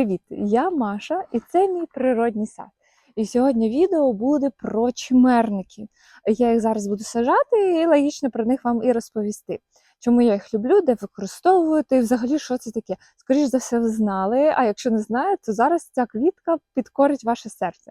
Привіт! Я Маша, і це мій природній сад. І сьогодні відео буде про чимерники. Я їх зараз буду сажати і логічно про них вам і розповісти. Чому я їх люблю, де використовувати, і взагалі що це таке. Скоріше за все, ви знали. А якщо не знаєте, то зараз ця квітка підкорить ваше серце.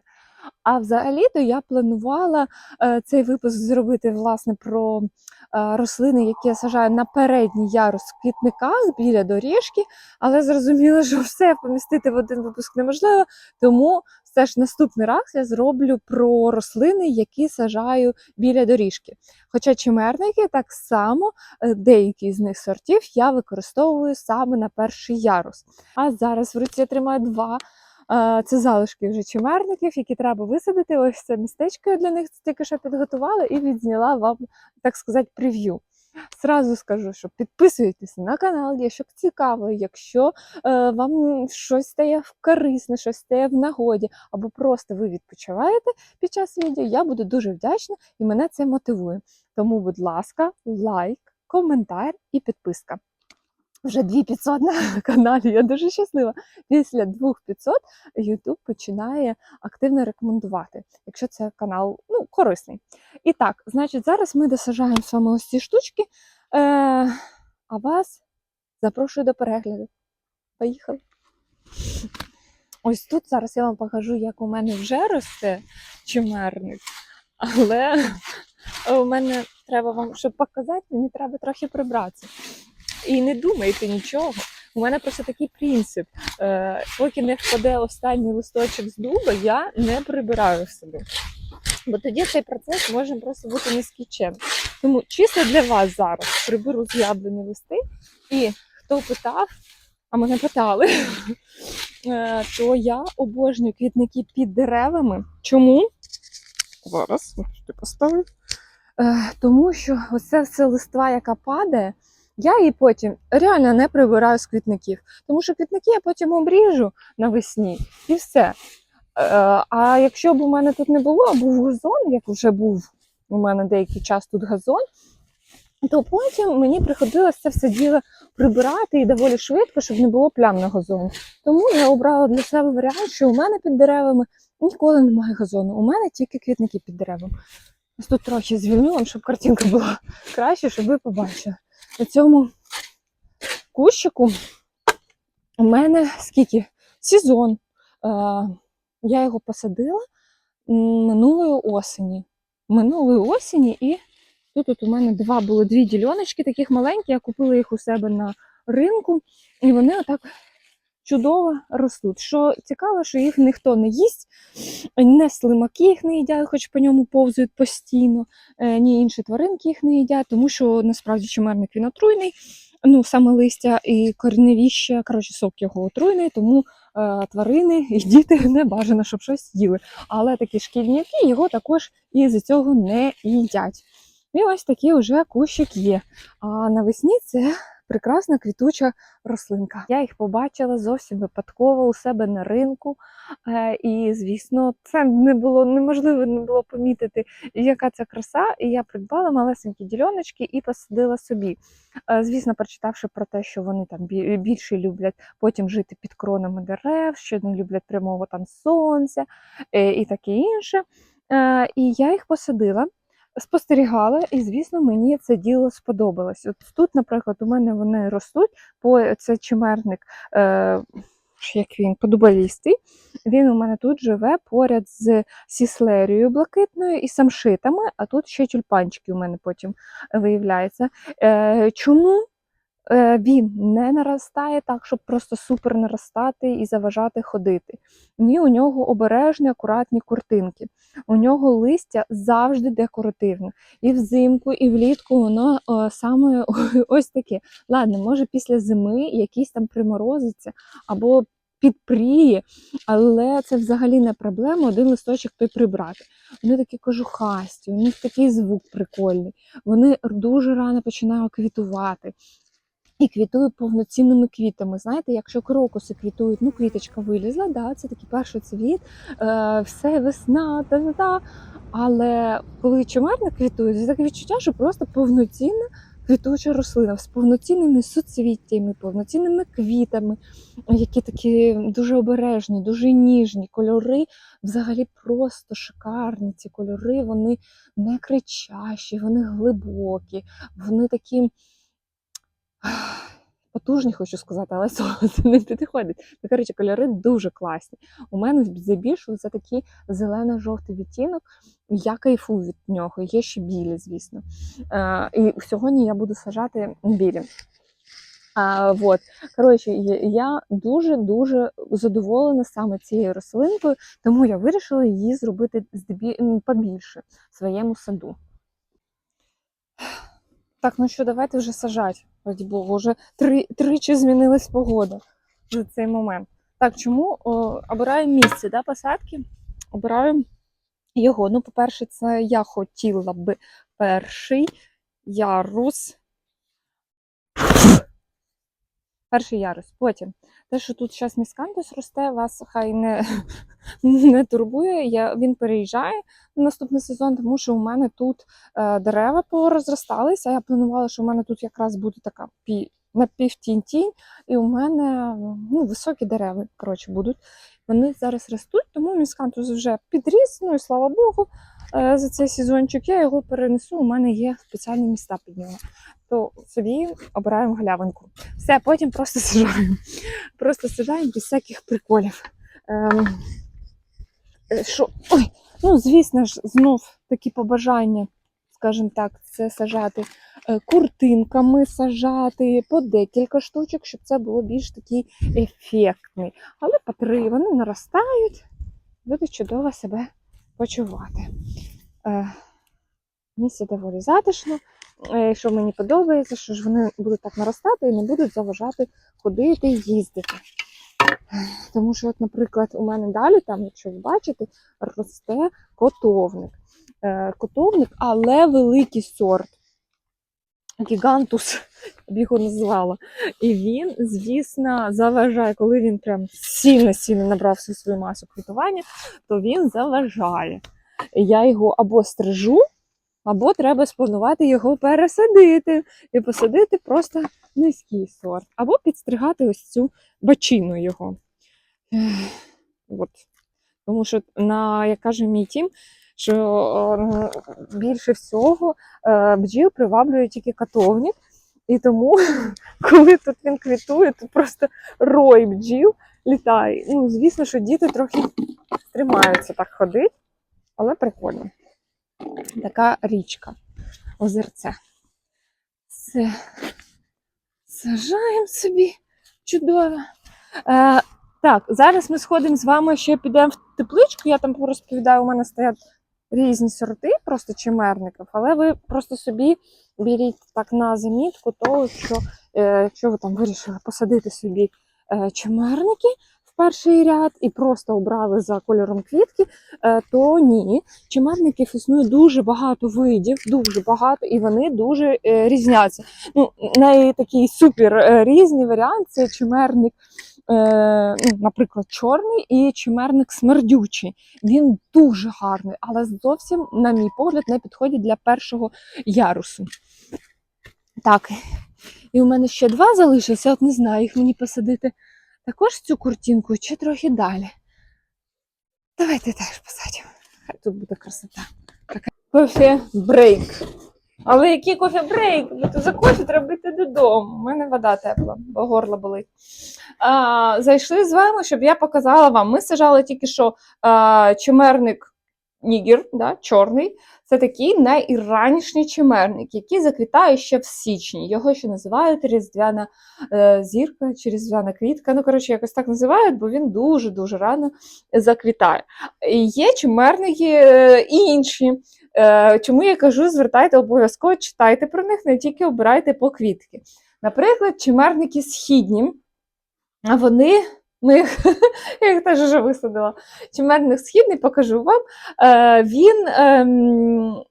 А взагалі-то я планувала е, цей випуск зробити власне про е, рослини, які я сажаю на передній ярус в квітниках біля доріжки, але зрозуміла, що все помістити в один випуск неможливо. Тому все ж наступний раз я зроблю про рослини, які сажаю біля доріжки. Хоча чимерники так само, е, деякі з них сортів я використовую саме на перший ярус. А зараз в руці я тримаю два. Це залишки вже чимерників, які треба висадити. Ось це містечко я для них тільки що підготувала і відзняла вам, так сказати, прев'ю. Сразу скажу, що підписуйтесь на канал, якщо цікаво, якщо е, вам щось стає корисне, щось стає в нагоді, або просто ви відпочиваєте під час відео, я буду дуже вдячна і мене це мотивує. Тому, будь ласка, лайк, коментар і підписка. Вже 2500 на каналі. Я дуже щаслива. Після 2500 YouTube починає активно рекомендувати, якщо це канал ну, корисний. І так, значить, зараз ми досажаємо саме ось ці штучки. Е, а вас запрошую до перегляду. Поїхали. Ось тут зараз я вам покажу, як у мене вже росте чимерник. Але у мене треба вам, щоб показати, мені треба трохи прибратися. І не думайте нічого. У мене просто такий принцип. Е, поки не впаде останній листочок з дуба, я не прибираю в себе. Бо тоді цей процес може просто бути нескінченним. Тому чисто для вас зараз приберу з яблуні листи. І хто питав, а мене питали, е, то я обожнюю квітники під деревами. Чому? Зараз ти поставив. Е, тому що оце все листва, яка падає, я її потім реально не прибираю з квітників. Тому що квітники я потім обріжу навесні і все. Е, а якщо б у мене тут не було, був газон, як вже був у мене деякий час тут газон, то потім мені приходилося це все діло прибирати і доволі швидко, щоб не було плям на газоні. Тому я обрала для себе варіант, що у мене під деревами ніколи немає газону. У мене тільки квітники під деревами. Ось тут трохи звільню вам, щоб картинка була краще, щоб ви побачили. На цьому кущику у мене скільки? Сезон. Е, я його посадила минулої осені. Минулої осені, і тут у мене два було дві дільоночки, таких маленькі. Я купила їх у себе на ринку, і вони отак чудово ростуть. Що цікаво, що їх ніхто не їсть, не слимаки їх не їдять, хоч по ньому повзують постійно, е, ні інші тваринки їх не їдять, тому що насправді чимерник він отруйний. Ну, саме листя і корневіще, коротше, сок його отруйний, тому е, тварини і діти не бажано, щоб щось їли. Але такі шкільники його також із цього не їдять. І ось такий вже кущик є. А навесні це прекрасна квітуча рослинка. Я їх побачила зовсім випадково у себе на ринку. Е, і, звісно, це не було неможливо не було помітити, яка це краса. І я придбала малесенькі діляночки і посадила собі. Е, Звісно, прочитавши про те, що вони там більше люблять потім жити під кронами дерев, що не люблять прямого там сонця е, і таке інше. І я їх посадила. Спостерігала, і звісно, мені це діло сподобалось. От тут, наприклад, у мене вони ростуть, бо це чимерник, е, як він, подубалістий. Він у мене тут живе поряд з сіслерією блакитною і самшитами, а тут ще тюльпанчики у мене потім виявляються. Е, чому? Е, Він не наростає так, щоб просто супер наростати і заважати ходити. Ні, у нього обережні, акуратні куртинки. У нього листя завжди декоративне. І взимку, і влітку воно е, саме ось таке. Ладно, може після зими якийсь там приморозиться або підпріє, але це взагалі не проблема один листочок той прибрати. Вони такі кожухасті, у них такий звук прикольний. Вони дуже рано починають квітувати. І квітують повноцінними квітами. Знаєте, якщо крокуси квітують, ну квіточка вилізла, да, це такий перший цвіт, е, все весна, та-та-та. Але коли чимерник квітує, це таке відчуття, що просто повноцінна квітуча рослина з повноцінними суцвіттями, повноцінними квітами, які такі дуже обережні, дуже ніжні. Кольори взагалі просто шикарні. Ці кольори вони не кричащі, вони глибокі, вони такі. Потужні, хочу сказати, але слово це не підходить. Ну, коротше, кольори дуже класні. У мене здебільшого це такий зелено-жовтий відтінок. Я кайфую від нього. Є ще білі, звісно. Е, і сьогодні я буду сажати білі. А, вот. Коротше, я- дуже-дуже задоволена саме цією рослинкою, тому я вирішила її зробити побільше в своєму саду. Так, ну що, давайте вже сажати. Раді Богу, вже три, тричі змінилась погода за цей момент. Так, чому о, обираємо місце да, посадки? Обираємо його. Ну, по-перше, це я хотіла би перший ярус. Перший ярус. Потім те, що тут зараз міскантус росте, вас хай не, не турбує. Я, він переїжджає на наступний сезон, тому що у мене тут е, дерева порозросталися. Я планувала, що у мене тут якраз буде така пі, напівтінь-тінь, і у мене ну, високі дерева коротше, будуть. Вони зараз ростуть, тому міскантус вже підріс, ну і слава Богу, за цей сезончик я його перенесу. У мене є спеціальні міста під нього. То собі обираємо галявинку. Все, потім просто сажаємо. Просто сажаємо без всяких приколів. Ем, е, що? Ой, ну, звісно ж, знов такі побажання, скажімо так, це сажати е, куртинками, сажати по декілька штучок, щоб це було більш такий ефектний. Але по три вони наростають, будуть чудово себе почувати. Е, місце доволі затишно. Е, Що мені подобається, що ж вони будуть так наростати і не будуть заважати ходити і їздити. Тому що, от, наприклад, у мене далі, там, якщо ви бачите, росте котовник. Е, Котовник, але великий сорт. Гігантус, я б його назвала. І він, звісно, заважає, коли він прям сильно-сильно набрав всю свою масу квітування, то він заважає. Я його або стрижу, або треба спланувати його пересадити і посадити просто низький сорт, або підстригати ось цю бачину його. От. Тому що, на, як каже мій тім, що більше всього е, бджіл приваблює тільки катовник. І тому, коли тут він квітує, тут просто рой бджіл літає. Ну, звісно, що діти трохи тримаються так ходити, але прикольно. Така річка, озерце. Все. Сажаємо собі чудово. Е, так, зараз ми сходимо з вами ще підемо в тепличку. Я там розповідаю, у мене стоять різні сорти, просто чимерників, але ви просто собі беріть так на замітку, того, що е, якщо ви там вирішили посадити собі е, чимерники перший ряд і просто обрали за кольором квітки, е, то ні. Чимерників існує дуже багато видів, дуже багато, і вони дуже е, різняться. Ну, найтакий супер е, різний варіант це чимерник, ну, наприклад, чорний і чимерник смердючий. Він дуже гарний, але зовсім, на мій погляд, не підходить для першого ярусу. Так, і у мене ще два залишилися, от не знаю, їх мені посадити також цю куртинку чи трохи далі. Давайте теж посадимо. Хай тут буде красота. Кофе брейк. Але який кофе брейк? Бо то за кофе треба йти додому. У мене вода тепла, бо горло болить. А, зайшли з вами, щоб я показала вам. Ми сажали тільки що а, чимерник нігер, да, чорний. Це такий найранішній чимерник, який заквітає ще в січні. Його ще називають різдвяна е, зірка чи різдвяна квітка. Ну, коротше, якось так називають, бо він дуже-дуже рано заквітає. І Є чимерники е, інші. Е, Чому я кажу, звертайте обов'язково, читайте про них, не тільки обирайте по квітки. Наприклад, чимерники східні, вони, ми їх, я їх теж вже висадила. Чимерник східний, покажу вам. Е, Він ем,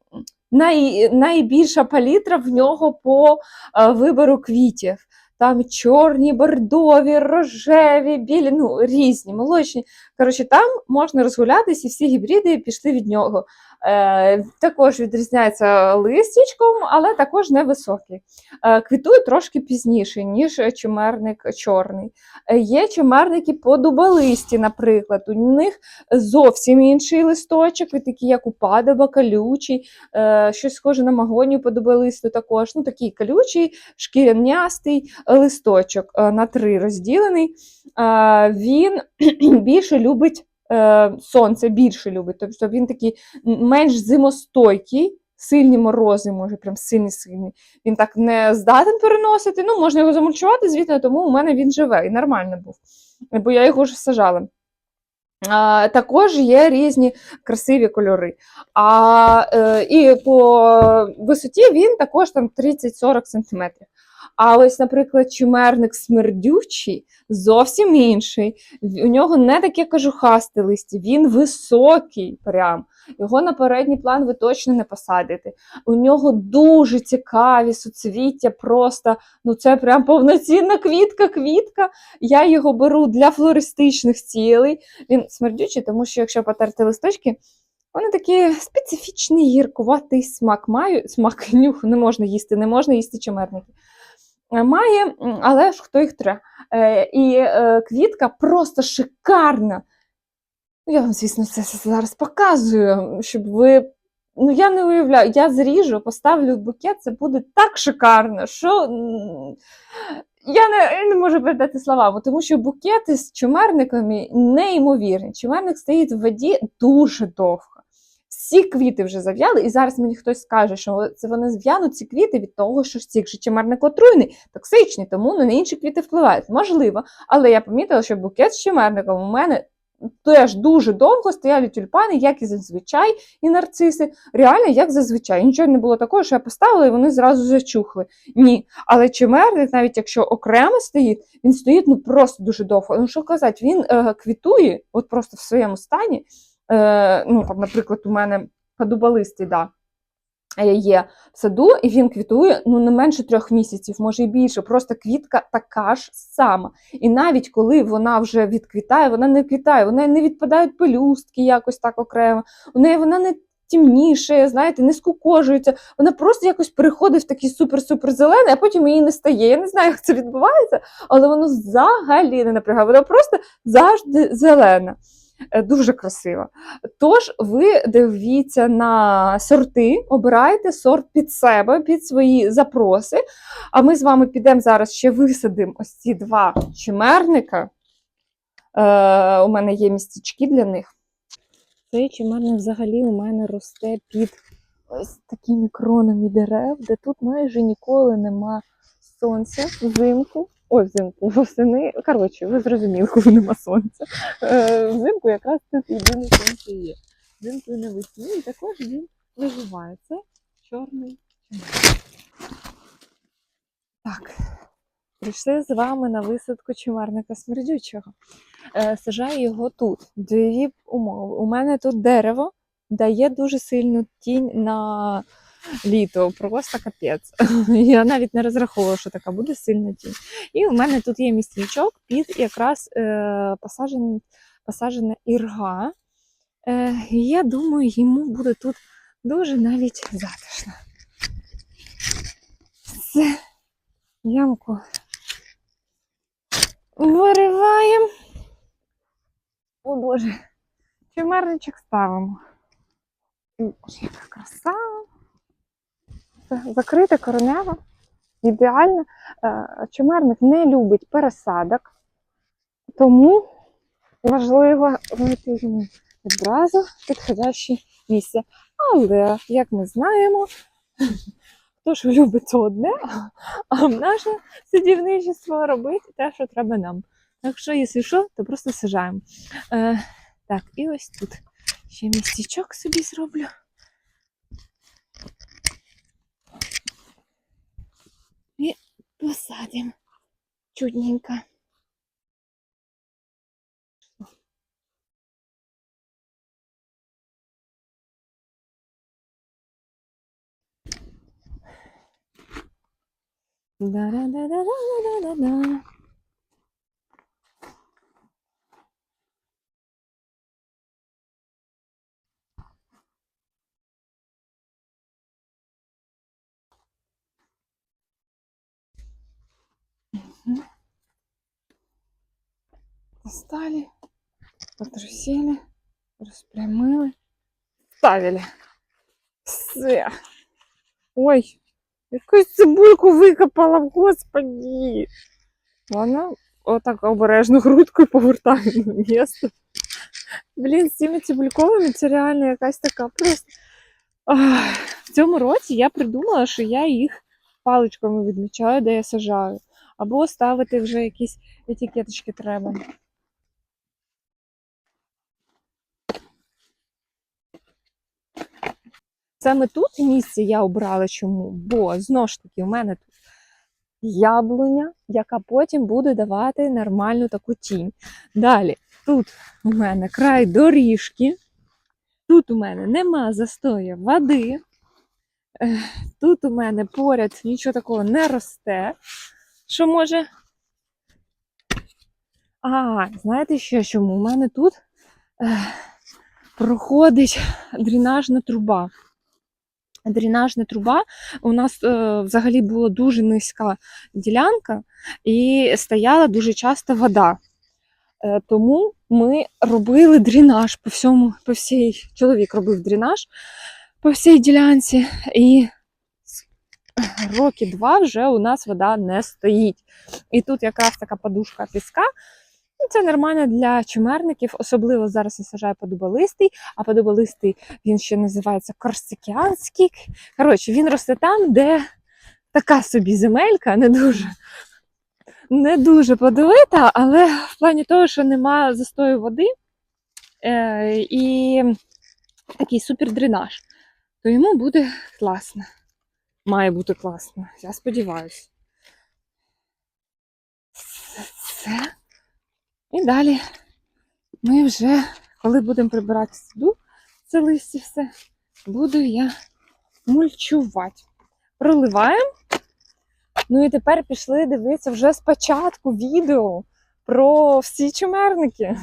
най, найбільша палітра в нього по е, вибору квітів. Там чорні, бордові, рожеві, білі, ну різні, молочні. Коротше, там можна розгулятися, і всі гібриди пішли від нього. Е, також відрізняється листячком, але також невисокий. Е, квітує трошки пізніше, ніж чимерник чорний. Е, є чимерники подубалисті, наприклад. У них зовсім інший листочок, такий, як у падоба, колючий, е, щось схоже на магонію подубалисту також. Ну, такий колючий, шкірянястий листочок на три розділений. Він більше любить е, сонце, більше любить. Тобто він такий менш зимостойкий. Сильні морози, може, прям сильний сильний. Він так не здатен переносити. Ну, можна його замульчувати, звісно, тому у мене він живе і нормально був. Бо я його вже сажала. А, також є різні красиві кольори. А, е, і по висоті він також там 30-40 см. А ось, наприклад, чимерник смердючий зовсім інший. У нього не таке кажухасте листя, він високий прям. Його на передній план ви точно не посадите. У нього дуже цікаві суцвіття, просто ну це прям повноцінна квітка-квітка. Я його беру для флористичних цілей. Він смердючий, тому що якщо потерти листочки, вони такі специфічний гіркуватий смак мають. Смак нюх не можна їсти, не можна їсти чимерники. Е, Має, але ж хто їх тре. Е, і е, квітка просто шикарна. Ну, Я вам, звісно, це зараз показую, щоб ви. Ну, я не уявляю, я зріжу, поставлю букет, це буде так шикарно, що я не, не можу передати словами, тому що букети з чимерниками неймовірні. Чимерник стоїть в воді дуже довго. Всі квіти вже зав'яли, і зараз мені хтось скаже, що це вони зв'януть ці квіти від того, що цих же отруйний, токсичний, тому на інші квіти впливають. Можливо, але я помітила, що букет з чимерником у мене теж дуже довго стояли тюльпани, як і зазвичай, і нарциси. Реально, як зазвичай. Нічого не було такого, що я поставила і вони зразу зачухли. Ні. Але чимерник, навіть якщо окремо стоїть, він стоїть ну просто дуже довго. Ну що казати, він е, квітує, от просто в своєму стані. Е, ну, там, наприклад, у мене подубалистий, да, є в саду, і він квітує ну, не менше трьох місяців, може і більше. Просто квітка така ж сама. І навіть коли вона вже відквітає, вона не квітає, вона не відпадають пелюстки якось так окремо, у неї вона не темніше, знаєте, не скукожується. Вона просто якось переходить в такий супер-супер зелений, а потім її не стає. Я не знаю, як це відбувається, але воно взагалі не напрягає. Вона просто завжди зелена. Е, Дуже красиво. Тож ви дивіться на сорти, обирайте сорт під себе, під свої запроси. А ми з вами підемо зараз ще висадимо ось ці два чимерника. Е, у мене є містечки для них. Цей чимерник взагалі у мене росте під ось такими кронами дерев, де тут майже ніколи нема сонця взимку. Ой, взимку, восени. Коротше, ви зрозуміли, коли нема сонця. Е, взимку якраз тут єдине сонце є. Взимку і навесні, і також він виживає. Це чорний чимерник. Так, прийшли з вами на висадку чимерника смердючого. Е, сажаю його тут. Дві умови. У мене тут дерево дає дуже сильну тінь на літо, просто капець. Я навіть не розраховувала, що така буде сильна тінь. І у мене тут є містечок під якраз е, посаджен, посаджена ірга. Е, я думаю, йому буде тут дуже навіть затишно. Все, ямку вириваємо. О Боже, чимерничок ставимо. Боже, яка краса. Це закрита коренева. Ідеально. Е, Чимерник не любить пересадок, тому важливо знайти йому одразу підходяще місце. Але, як ми знаємо, хто ж любить то одне, а наше садівничество робить те, що треба нам. Так що, якщо що, то просто сажаємо. Е, так, і ось тут ще містечок собі зроблю. І посадимо чудненько. Да-да-да-да-да-да-да. Достали, потрусили, розпрямили, ставили. Все. Ой, якусь цибульку викопала, господі. Ладно, отак обережно грудкою повертаю на місце. Блін, з цими цибульковими це реально якась така просто. В цьому році я придумала, що я їх паличками відмічаю, де я сажаю. Або ставити вже якісь етикеточки треба. Саме тут місце я обрала чому? Бо знову ж таки, у мене тут яблуня, яка потім буде давати нормальну таку тінь. Далі, тут у мене край доріжки, тут у мене нема застою води, тут у мене поряд нічого такого не росте. Що може? А, знаєте ще чому? У мене тут проходить дренажна труба. Дренажна труба у нас е, взагалі була дуже низька ділянка і стояла дуже часто вода. Е, тому ми робили дренаж по всьому, по всій чоловік робив дренаж по всій ділянці, і роки два вже у нас вода не стоїть. І тут якраз така подушка піска. Це нормально для чумерників, особливо зараз я сажаю подуболистий, а подуболистий він ще називається корсикіанський. Коротше, він росте там, де така собі земелька, не дуже, не дуже плодовита, але в плані того, що немає застою води е, і такий супердренаж, то йому буде класно. Має бути класно. Я сподіваюся. Це. І далі ми вже, коли будемо прибирати сюди це листя все, буду я мульчувати. Проливаємо. Ну і тепер пішли дивитися вже спочатку відео про всі чимерники.